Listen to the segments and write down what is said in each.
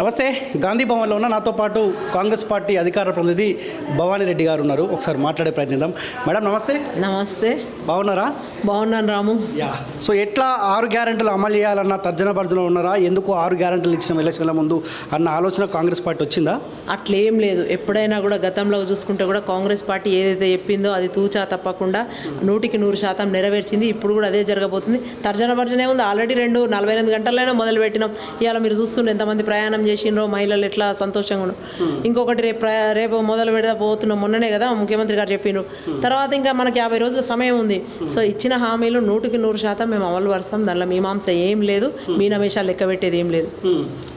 నమస్తే గాంధీ భవన్లో ఉన్న నాతో పాటు కాంగ్రెస్ పార్టీ అధికార ప్రతినిధి భవానీ రెడ్డి గారు ఉన్నారు. ఒకసారి మాట్లాడే ప్రయత్నిద్దాం. మేడం నమస్తే. నమస్తే. బాగున్నారా? బాగున్నాను రాము. యా. సో ఎట్లా ఆరు గ్యారెంటీలు అమలు చేయాలన్న తర్జన భర్జన ఉన్నారా? ఎందుకు ఆరు గ్యారెంటీలు ఇచ్చిన ఎలక్షన్ల ముందు అన్న ఆలోచన కాంగ్రెస్ పార్టీ వచ్చిందా? అట్లేం లేదు. ఎప్పుడైనా కూడా గతంలో చూసుకుంటే కూడా కాంగ్రెస్ పార్టీ ఏదైతే చెప్పిందో అది తూచా తప్పకుండా నూటికి నూరు శాతం నెరవేర్చింది. ఇప్పుడు కూడా అదే జరగబోతుంది. తర్జన భర్జనే ఉంది. ఆల్రెడీ రెండు నలభై ఎనిమిది గంటలైనా మొదలు పెట్టినాం ఇవాళ మీరు చూస్తుండే ఎంతమంది ప్రయాణం చేసిండ్రో మహిళలు ఎట్లా సంతోషంగా ఉన్నారు? ఇంకొకటి రేపు రేపు మొదలు పెడతా పోతున్నాం. మొన్ననే కదా ముఖ్యమంత్రి గారు చెప్పిండ్రు. తర్వాత ఇంకా మనకి యాభై రోజుల సమయం ఉంది. సో ఇచ్చిన హామీలు నూటికి నూరు శాతం మేము అమలు పరుస్తాం. దానిలో మీమాంస ఏం లేదు. మీనమేషాలు లెక్క పెట్టేది ఏం లేదు.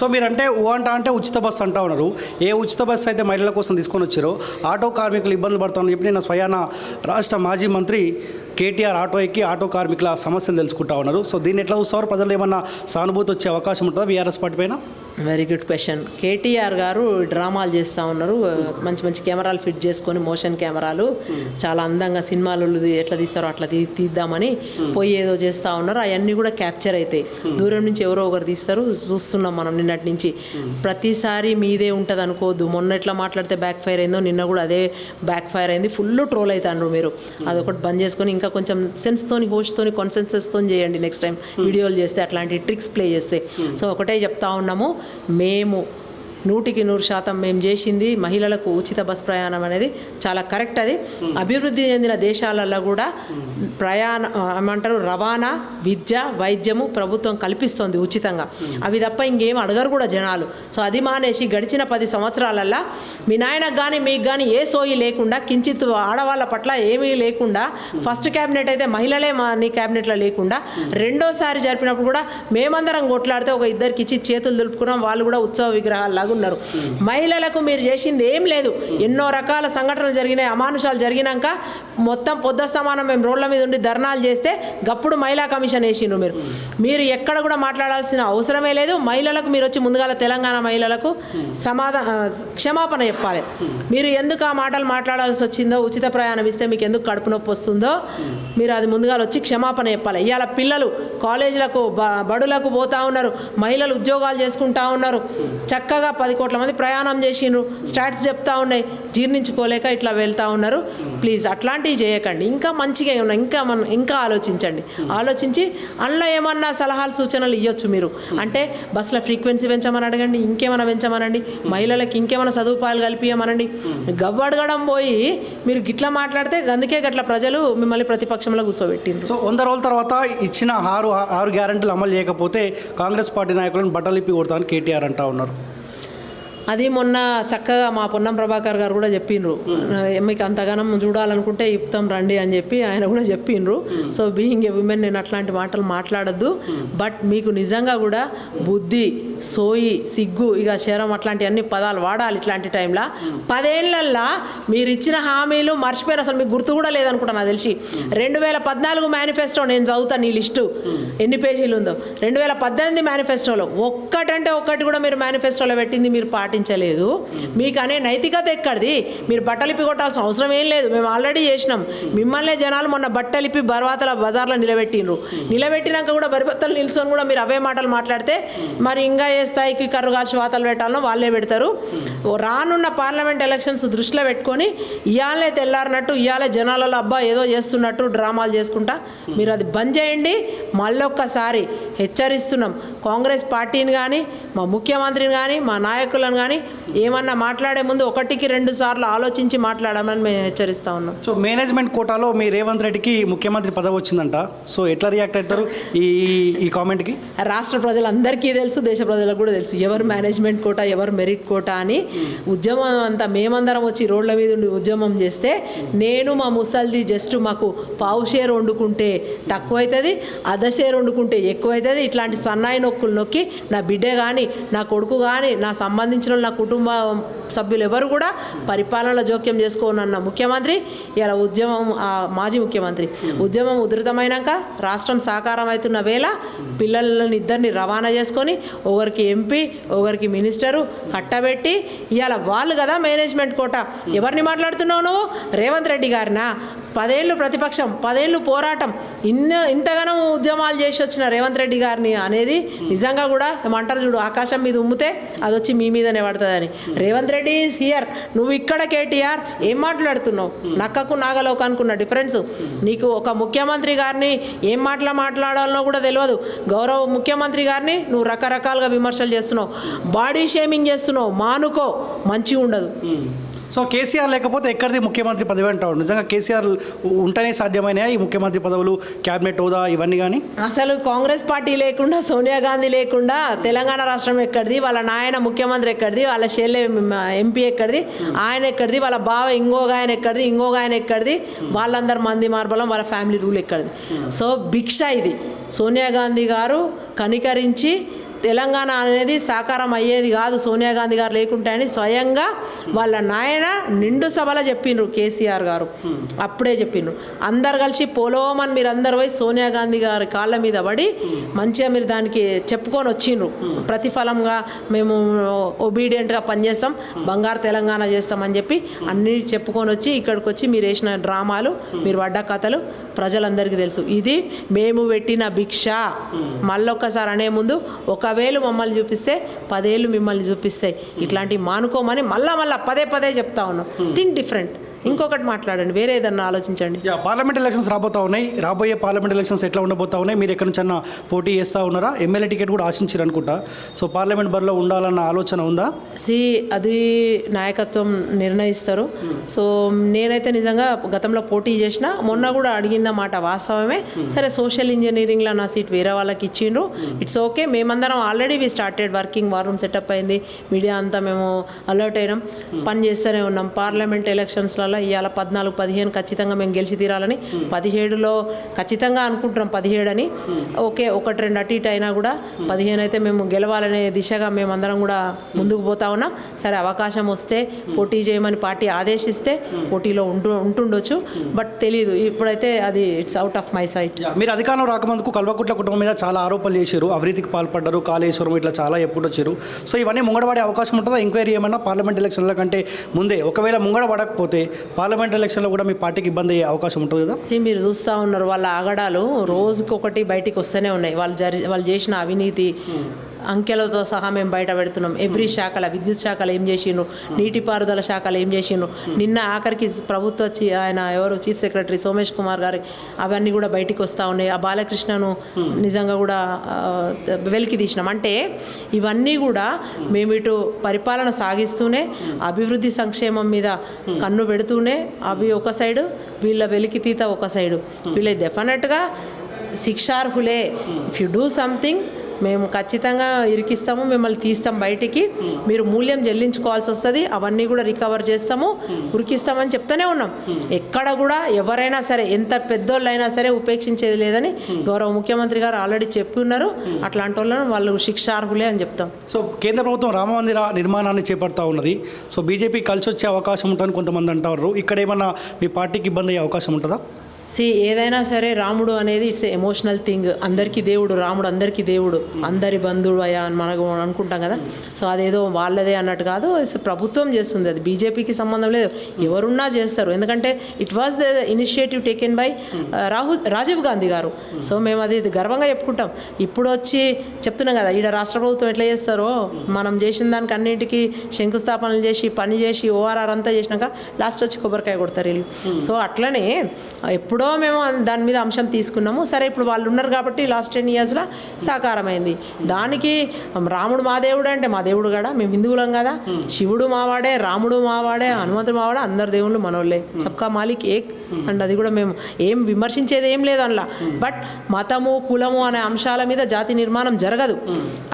సో మీరంటే ఓ అంట అంటే ఉచిత బస్సు అంటా ఉన్నారు. ఏ ఉచిత బస్సు అయితే మహిళల కోసం తీసుకొని వచ్చారో ఆటో కార్మికులు ఇబ్బందులు పడుతున్నారని చెప్పి నేను స్వయాన రాష్ట్ర మాజీ మంత్రి కేటీఆర్ ఆటో ఎక్కి ఆటో కార్మికుల సమస్యలు తెలుసుకుంటా ఉన్నారు. సో దీన్ని ఎట్లా చూస్తారు? ప్రజలు ఏమన్నా సానుభూతి వచ్చే అవకాశం ఉంటుందా బీఆర్ఎస్ పార్టీ పైన? వెరీ గుడ్ క్వశ్చన్ కేటీఆర్ గారు డ్రామాలు చేస్తూ ఉన్నారు. మంచి మంచి కెమెరాలు ఫిట్ చేసుకొని మోషన్ కెమెరాలు. చాలా అందంగా సినిమాలు ఎట్లా తీస్తారో అట్లా తీ తీద్దామని పోయి ఏదో చేస్తూ ఉన్నారు. అవన్నీ కూడా క్యాప్చర్ అవుతాయి దూరం నుంచి ఎవరో ఒకరు తీస్తారు. చూస్తున్నాం మనం నిన్నటి నుంచి. ప్రతిసారి మీదే ఉంటుంది అనుకోవద్దు మొన్న ఎట్లా మాట్లాడితే బ్యాక్ ఫైర్ అయిందో నిన్న కూడా అదే బ్యాక్ ఫైర్ అయింది. ఫుల్ ట్రోల్ అవుతాండ్రు మీరు. అదొకటి బంద్ చేసుకొని ఇంకా కొంచెం సెన్స్తోని హోస్ట్తోని కాన్సెన్సెస్తో చేయండి నెక్స్ట్ టైం వీడియోలు చేస్తే అట్లాంటి ట్రిక్స్ ప్లే చేస్తే. సో ఒకటే చెప్తా ఉన్నాము. మేము నూటికి నూరు శాతం మేము చేసింది. మహిళలకు ఉచిత బస్ ప్రయాణం అనేది చాలా కరెక్ట్ అది. అభివృద్ధి చెందిన దేశాలలో కూడా ప్రయాణ ఏమంటారు రవాణా విద్య వైద్యము ప్రభుత్వం కల్పిస్తోంది ఉచితంగా. అవి తప్ప ఇంకేం అడగరు కూడా జనాలు. సో అది మానేసి గడిచిన పది సంవత్సరాలల్లో మీ నాయనకు కానీ మీకు కానీ ఏ సోయి లేకుండా కించిత్ ఆడవాళ్ళ పట్ల ఏమీ లేకుండా ఫస్ట్ క్యాబినెట్ అయితే మహిళలే మా నీ క్యాబినెట్లో లేకుండా రెండోసారి జరిపినప్పుడు కూడా మేమందరం కొట్లాడితే ఒక ఇద్దరికి ఇచ్చి చేతులు దులుపుకున్నాం. వాళ్ళు కూడా ఉత్సవ విగ్రహాలు ఉన్నారు మహిళలకు మీరు చేసింది ఏం లేదు. ఎన్నో రకాల సంఘటనలు జరిగినాయి అమానుషాలు జరిగినాక మొత్తం పొద్దు సమానం మేము రోడ్ల మీద ఉండి ధర్నాలు చేస్తే గప్పుడు మహిళా కమిషన్ వేసిండ్రు మీరు. మీరు ఎక్కడ కూడా మాట్లాడాల్సిన అవసరమే లేదు. మహిళలకు మీరు వచ్చి ముందుగాల తెలంగాణ మహిళలకు సమాధాన క్షమాపణ చెప్పాలి. మీరు ఎందుకు ఆ మాటలు మాట్లాడాల్సి వచ్చిందో ఉచిత ప్రయాణం ఇస్తే మీకు ఎందుకు కడుపు నొప్పి వస్తుందో మీరు అది ముందుగా వచ్చి క్షమాపణ చెప్పాలి. ఇవాళ పిల్లలు కాలేజీలకు బడులకు పోతా ఉన్నారు. మహిళలు ఉద్యోగాలు చేసుకుంటా ఉన్నారు. చక్కగా పది కోట్ల మంది ప్రయాణం చేసిండ్రు. స్టాట్స్ చెప్తా ఉన్నాయి. జీర్ణించుకోలేక ఇట్లా వెళ్తూ ఉన్నారు. ప్లీజ్ అట్లాంటివి చేయకండి. ఇంకా మంచిగా ఏమన్నా ఇంకా మనం ఇంకా ఆలోచించండి. ఆలోచించి అందులో ఏమన్నా సలహాలు సూచనలు ఇవ్వచ్చు మీరు. అంటే బస్సుల ఫ్రీక్వెన్సీ పెంచమని అడగండి ఇంకేమైనా పెంచమనండి. మహిళలకు ఇంకేమైనా సదుపాయాలు కల్పించమనండి. గవ్వ అడగడం పోయి మీరు గిట్లా మాట్లాడితే అందుకే గట్ల ప్రజలు మిమ్మల్ని ప్రతిపక్షంలో కూర్చోబెట్టింది సో వంద రోజుల తర్వాత ఇచ్చిన ఆరు ఆరు గ్యారంటీలు అమలు చేయకపోతే కాంగ్రెస్ పార్టీ నాయకులను బట్టలిప్పి కొడతామని కేటీఆర్ అంటా ఉన్నారు. అది మొన్న చక్కగా మా పొన్నం ప్రభాకర్ గారు కూడా చెప్పిండ్రు మీకు అంతగానం చూడాలనుకుంటే ఇప్తాం రండి అని చెప్పి ఆయన కూడా చెప్పిండ్రు సో బీయింగ్ ఏ ఉమెన్ నేను అట్లాంటి మాటలు మాట్లాడద్దు. బట్ మీకు నిజంగా కూడా బుద్ధి సోయి సిగ్గు ఇక శరం అట్లాంటి అన్ని పదాలు వాడాలి ఇట్లాంటి టైంలో. పదేళ్ళల్లా మీరు ఇచ్చిన హామీలు మర్చిపోయిన అసలు మీకు గుర్తు కూడా లేదనుకుంటా నాకు తెలిసి. రెండు వేల పద్నాలుగు మేనిఫెస్టో నేను చదువుతాను ఈ లిస్టు. ఎన్ని పేజీలు ఉందో. రెండు వేల పద్దెనిమిది మేనిఫెస్టోలో ఒక్కటంటే ఒక్కటి కూడా మీరు మేనిఫెస్టోలో పెట్టింది మీరు పాటించలేదు మీకు అనే నైతికత ఎక్కడిది? మీరు బట్టలిప్పి కొట్టాల్సిన అవసరం ఏం లేదు. మేము ఆల్రెడీ చేసినాం. మిమ్మల్నే జనాలు మొన్న బట్టలిప్పి బర్వాతల బజార్లో నిలబెట్టిండ్రు. నిలబెట్టినాక కూడా బరిబత్తలు నిల్చొని కూడా మీరు అవే మాటలు మాట్లాడితే మరి ఇంకా ఏ స్థాయికి కర్రు కాల్చి వాతలు పెట్టాలనో వాళ్ళే పెడతారు. రానున్న పార్లమెంట్ ఎలక్షన్స్ దృష్టిలో పెట్టుకొని ఇవాళే తెల్లారినట్టు ఇవాళే జనాలలో అబ్బా ఏదో చేస్తున్నట్టు డ్రామాలు చేసుకుంటా మీరు అది బంద్ చేయండి. మళ్ళొక్కసారి హెచ్చరిస్తున్నాం. కాంగ్రెస్ పార్టీని కానీ మా ముఖ్యమంత్రిని కానీ మా నాయకులను కానీ ఏమన్నా మాట్లాడే ముందు ఒకటికి రెండు సార్లు ఆలోచించి మాట్లాడమని మేము హెచ్చరిస్తా ఉన్నాం. సో మేనేజ్మెంట్ కోటాలో మీ రేవంత్ రెడ్డికి ముఖ్యమంత్రి పదవి వచ్చిందంట. సో ఎట్లా రియాక్ట్ అవుతారు ఈ ఈ- కామెంట్కి? రాష్ట్ర ప్రజలందరికీ తెలుసు దేశ ప్రజలకు కూడా తెలుసు. ఎవరు మేనేజ్మెంట్ కోట ఎవరు మెరిట్ కోట అని ఉద్యమం అంతా మేమందరం వచ్చి రోడ్ల మీద ఉండి ఉద్యమం చేస్తే నేను మా ముసల్ది జస్ట్ మాకు పావు షేర్ వండుకుంటే తక్కువైతుంది అర్ధ షేర్ వండుకుంటే ఎక్కువైతుంది. ఇట్లాంటి సన్నాయి నొక్కులు నొక్కి నా బిడ్డ కానీ నా కొడుకు కానీ నా సంబంధించిన పరిపాలన నా కుటుంబ సభ్యులు ఎవరు కూడా పరిపాలనలో జోక్యం చేసుకోనన్న ముఖ్యమంత్రి ఇలా ఉద్యమం ఆ మాజీ ముఖ్యమంత్రి. ఉద్యమం ఉధృతమైనాక రాష్ట్రం సాకారం అవుతున్న వేళ పిల్లలని ఇద్దరిని రవాణా చేసుకొని ఒకరికి ఎంపీ ఒకరికి మినిస్టరు కట్టబెట్టి ఇవాళ వాళ్ళు కదా మేనేజ్మెంట్ కోట. ఎవరిని మాట్లాడుతున్నావు నువ్వు? రేవంత్ రెడ్డి గారినా? పదేళ్ళు ప్రతిపక్షం పదేళ్ళు పోరాటం ఇన్న ఇంతగానో ఉద్యమాలు చేసి వచ్చిన రేవంత్ రెడ్డి గారిని అనేది నిజంగా కూడా ఏమంటారు చూడు ఆకాశం మీద ఉమ్మితే అది వచ్చి మీ మీదనే పడుతుందని. Revanth Reddy is here. నువ్వు ఇక్కడ కేటీఆర్ ఏం మాట్లాడుతున్నావు? నక్కకు నాగలోకానికి ఉన్న డిఫరెన్స్. నీకు ఒక ముఖ్యమంత్రి గారిని ఏం మాటలు మాట్లాడాలనో కూడా తెలియదు. గౌరవ ముఖ్యమంత్రి గారిని నువ్వు రకరకాలుగా విమర్శలు చేస్తున్నావు. బాడీ షేమింగ్ చేస్తున్నావు. మానుకో. మంచిగా ఉండదు. సో కేసీఆర్ లేకపోతే ఎక్కడిది ముఖ్యమంత్రి పదవి అంటావు? నిజంగా కేసీఆర్ ఉంటేనే సాధ్యమైనయా ఈ ముఖ్యమంత్రి పదవులు క్యాబినెట్ హోదా ఇవన్నీ కానీ అసలు కాంగ్రెస్ పార్టీ లేకుండా సోనియా గాంధీ లేకుండా తెలంగాణ రాష్ట్రం ఎక్కడిది? వాళ్ళ నాయన ముఖ్యమంత్రి ఎక్కడిది? వాళ్ళ చెల్లె ఎంపీ ఎక్కడిది? ఆయన ఎక్కడిది? వాళ్ళ బావ ఇంకో ఆయన ఎక్కడిది? ఇంకో ఆయన ఎక్కడిది? వాళ్ళందరు మంది మార్బలం వాళ్ళ ఫ్యామిలీ రూల్ ఎక్కడిది? సో భిక్ష ఇది. సోనియా గాంధీ గారు కనికరించి తెలంగాణ అనేది సాకారం అయ్యేది కాదు. సోనియా గాంధీ గారు లేకుంటే అని స్వయంగా వాళ్ళ నాయన నిండు సభలో చెప్పిండ్రు కేసీఆర్ గారు. అప్పుడే చెప్పిండ్రు. అందరు కలిసి పోలోమని మీరు అందరు పోయి సోనియా గాంధీ గారి కాళ్ళ మీద పడి మంచిగా మీరు దానికి చెప్పుకొని వచ్చిండ్రు. ప్రతిఫలంగా మేము ఒబీడియంట్గా పనిచేస్తాం. బంగారు తెలంగాణ చేస్తామని చెప్పి అన్ని చెప్పుకొని వచ్చి ఇక్కడికి వచ్చి మీరు వేసిన డ్రామాలు మీరు పడ్డ కథలు ప్రజలందరికీ తెలుసు. ఇది మేము పెట్టిన భిక్ష. మళ్ళొక్కసారి అనే ముందు ఒక ఒకవేళ మమ్మల్ని చూపిస్తే పదేళ్ళు మిమ్మల్ని చూపిస్తాయి ఇట్లాంటివి మానుకోమని మళ్ళా మళ్ళా పదే పదే చెప్తా ఉన్నాం. థింక్ డిఫరెంట్ ఇంకొకటి మాట్లాడండి వేరే ఏదన్నా ఆలోచించండి. పార్లమెంట్ ఎలక్షన్స్ రాబోతా ఉన్నాయి. రాబోయే పార్లమెంట్ ఎలక్షన్స్ ఎట్లా ఉండబోతా ఉన్నాయి? మీరు ఎక్కడి నుంచి అన్న పోటీ చేస్తూ ఉన్నారా? ఎమ్మెల్యే టికెట్ కూడా ఆశించారు అనుకుంటా. సో పార్లమెంట్ బరిలో ఉండాలన్న ఆలోచన ఉందా? సి అది నాయకత్వం నిర్ణయిస్తారు. సో నేనైతే నిజంగా గతంలో పోటీ చేసిన మొన్న కూడా అడిగింద మాట వాస్తవమే. సరే సోషల్ ఇంజనీరింగ్లో నా సీట్ వేరే వాళ్ళకి ఇచ్చిండ్రు. ఇట్స్ ఓకే మేమందరం already we started working war room setup అయింది. మీడియా అంతా మేము అలర్ట్ అయినాం. పని చేస్తూనే ఉన్నాం. పార్లమెంట్ ఎలక్షన్స్లలో ఇవాళ పద్నాలుగు పదిహేను ఖచ్చితంగా మేము గెలిచి తీరాలని. పదిహేడులో ఖచ్చితంగా అనుకుంటున్నాం పదిహేడు అని ఓకే ఒకటి రెండు అటు ఇటు అయినా కూడా పదిహేను అయితే మేము గెలవాలనే దిశగా మేమందరం కూడా ముందుకు పోతా ఉన్నాం. సరే అవకాశం వస్తే పోటీ చేయమని పార్టీ ఆదేశిస్తే పోటీలో ఉంటు ఉంటుండొచ్చు. బట్ తెలియదు ఇప్పుడైతే అది it's out of my sight. మీరు అధికారంలో రాకముందుకు కల్వకుట్ల కుటుంబం మీద చాలా ఆరోపణలు చేశారు. అవినీతికి పాల్పడ్డారు కాళేశ్వరం ఇట్లా చాలా ఎప్పుడొచ్చారు వచ్చారు. సో ఇవన్నీ ముంగడపడే అవకాశం ఉంటుందా? ఎంక్వైరీ ఏమన్నా పార్లమెంట్ ఎలక్షన్ల కంటే ముందే? ఒకవేళ ముంగడ పడకపోతే పార్లమెంట్ ఎలక్షన్లో కూడా మీ పార్టీకి ఇబ్బంది అయ్యే అవకాశం ఉంటుంది కదా? See, మీరు చూస్తూ ఉన్నారు వాళ్ళ ఆగడాలు రోజుకొకటి బయటికి వస్తూనే ఉన్నాయి. వాళ్ళు జరి వాళ్ళు చేసిన అవినీతి అంకెలతో సహా మేము బయట పెడుతున్నాం. ఎవ్రీ శాఖల విద్యుత్ శాఖలు ఏం చేసిండ్రు? నీటిపారుదల శాఖలు ఏం చేసిండ్రు? నిన్న ఆఖరికి ప్రభుత్వ ఆయన ఎవరు? చీఫ్ సెక్రటరీ సోమేష్ కుమార్ గారి అవన్నీ కూడా బయటికి వస్తూ ఉన్నాయి. ఆ బాలకృష్ణను నిజంగా కూడా వెలికి తీసినాం. అంటే ఇవన్నీ కూడా మేము ఇటు పరిపాలన సాగిస్తూనే అభివృద్ధి సంక్షేమం మీద కన్ను పెడుతూనే అవి ఒక సైడు వీళ్ళ వెలికి తీత ఒక సైడు. వీళ్ళ డెఫినెట్గా శిక్షార్హులే. ఇఫ్ యు డూ సంథింగ్ మేము ఖచ్చితంగా ఇరికిస్తాము మిమ్మల్ని తీస్తాం బయటికి. మీరు మూల్యం చెల్లించుకోవాల్సి వస్తుంది అవన్నీ కూడా రికవర్ చేస్తాము ఉరికిస్తామని చెప్తూనే ఉన్నాం. ఎక్కడ కూడా ఎవరైనా సరే ఎంత పెద్దోళ్ళైనా సరే ఉపేక్షించేది లేదని గౌరవ ముఖ్యమంత్రి గారు ఆల్రెడీ చెప్పి ఉన్నారు. అట్లాంటి వాళ్ళను వాళ్ళు శిక్షార్హులే అని చెప్తాం. సో కేంద్ర ప్రభుత్వం రామమందిర నిర్మాణాన్ని చేపడతా ఉన్నది. సో బీజేపీ కలిసి వచ్చే అవకాశం ఉంటుందని కొంతమంది అంటారు. ఇక్కడ ఏమన్నా మీ పార్టీకి ఇబ్బంది అయ్యే అవకాశం ఉంటుందా? సి ఏదైనా సరే రాముడు అనేది ఇట్స్ ఎమోషనల్ థింగ్ అందరికీ దేవుడు రాముడు అందరికీ దేవుడు. అందరి బంధువుడు అయ్యా అని మనకు అనుకుంటాం కదా. సో అదేదో వాళ్ళదే అన్నట్టు కాదు ప్రభుత్వం చేస్తుంది. అది బీజేపీకి సంబంధం లేదు. ఎవరున్నా చేస్తారు. ఎందుకంటే it was the initiative taken by Rahul Rajiv Gandhi గారు. సో మేము అది గర్వంగా చెప్పుకుంటాం. ఇప్పుడు వచ్చి చెప్తున్నాం కదా ఈడ రాష్ట్ర ప్రభుత్వం ఎట్లా చేస్తారో? మనం చేసిన దానికి అన్నింటికి శంకుస్థాపనలు చేసి పని చేసి ఓఆర్ఆర్ అంతా చేసినాక లాస్ట్ వచ్చి కొబ్బరికాయ కొడతారు వీళ్ళు. సో అట్లనే ఎప్పుడో మేము దాని మీద అంశం తీసుకున్నాము. సరే ఇప్పుడు వాళ్ళు ఉన్నారు కాబట్టి లాస్ట్ టెన్ ఇయర్స్లో సాకారమైంది. దానికి రాముడు మా దేవుడు అంటే మా దేవుడు కదా మేము హిందువులం కదా. శివుడు మావాడే రాముడు మావాడే హనుమంతుడు మావాడే అందరు దేవుళ్ళు మనోళ్ళే. సబ్కా మాలిక్ ఏక్. అండ్ అది కూడా మేము ఏం విమర్శించేది ఏం లేదు అందులో. బట్ మతము కులము అనే అంశాల మీద జాతి నిర్మాణం జరగదు.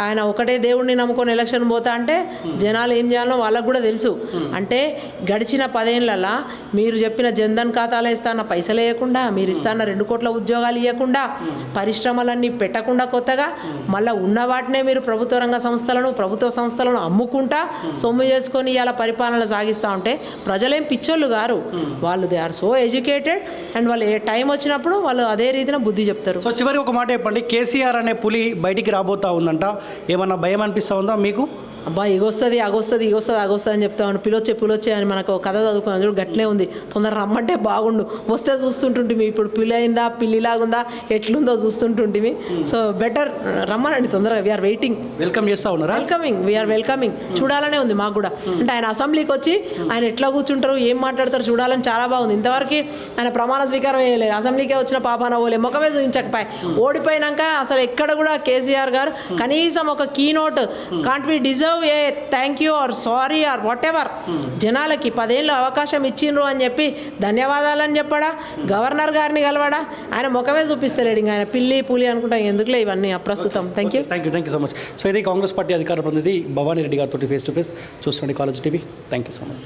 ఆయన ఒకటే దేవుడిని నమ్ముకొని ఎలక్షన్ పోతా అంటే జనాలు ఏం చేయాలో వాళ్ళకు కూడా తెలుసు. అంటే గడిచిన పదేళ్ళలో మీరు చెప్పిన జన్ధన్ ఖాతాలు ఇస్తాన్న పైసలు వేయకుండా మీరు ఇస్తాన్న రెండు కోట్ల ఉద్యోగాలు ఇవ్వకుండా పరిశ్రమలన్నీ పెట్టకుండా కొత్తగా మళ్ళీ ఉన్న వాటినే మీరు ప్రభుత్వ రంగ సంస్థలను ప్రభుత్వ సంస్థలను అమ్ముకుంటా సొమ్ము చేసుకొని ఇలా పరిపాలన సాగిస్తూ ఉంటే ప్రజలేం పిచ్చోళ్ళు గారు. వాళ్ళు they are so educated and వాళ్ళు ఏ టైం వచ్చినప్పుడు వాళ్ళు అదే రీతిన బుద్ధి చెప్తారు. సో చివరి ఒక మాట చెప్పండి కేసీఆర్ అనే పులి బయటికి రాబోతా ఉందంట. ఏమన్నా భయం అనిపిస్తా ఉందా మీకు? అబ్బా ఇగొస్తుంది అగొస్తుంది ఇగొస్తుంది అగొస్తుంది అని చెప్తామని పిలొచ్చే పిలొచ్చే అని మనకు కథ చదువుకున్నాం చూడు గట్లే ఉంది. తొందర రమ్మంటే బాగుండు. వస్తే చూస్తుంటుంటిమి. ఇప్పుడు పిల్లి అయిందా పిల్లిలాగుందా ఎట్లుందో చూస్తుంటుంటిమి. సో బెటర్ రమ్మనండి తొందరగా. వీఆర్ వెయిటింగ్ వెల్కమ్ చేస్తా ఉన్నారా? వెల్కమింగ్ వీఆర్ వెల్కమింగ్ చూడాలనే ఉంది మాకు కూడా. అంటే ఆయన అసెంబ్లీకి వచ్చి ఆయన ఎట్లా కూర్చుంటారు ఏం మాట్లాడతారు చూడాలని చాలా బాగుంది. ఇంతవరకు ఆయన ప్రమాణ స్వీకారం చేయలేదు. అసెంబ్లీకే వచ్చిన పాపాన పోలే. ముఖమే చూపించకపోయి. ఓడిపోయినాక అసలు ఎక్కడ కూడా కేసీఆర్ గారు కనీసం ఒక keynote can't we deserve a thank you or sorry or whatever జనాలకి పదేళ్ళు అవకాశం ఇచ్చిండ్రు అని చెప్పి ధన్యవాదాలని చెప్పడా? గవర్నర్ గారిని కలవడా? ఆయన ముఖమే చూపిస్తలేడు ఇంకా ఆయన పిల్లి పులి అనుకుంటా ఎందుకులే ఇవన్నీ అప్రస్తుతం. Thank you thank you thank you so much so ఇది కాంగ్రెస్ పార్టీ అధికార ప్రతినిధి భవానీ రెడ్డి గారితో ఫేస్ టు ఫేస్ చూస్తుండే college TV. Thank you so much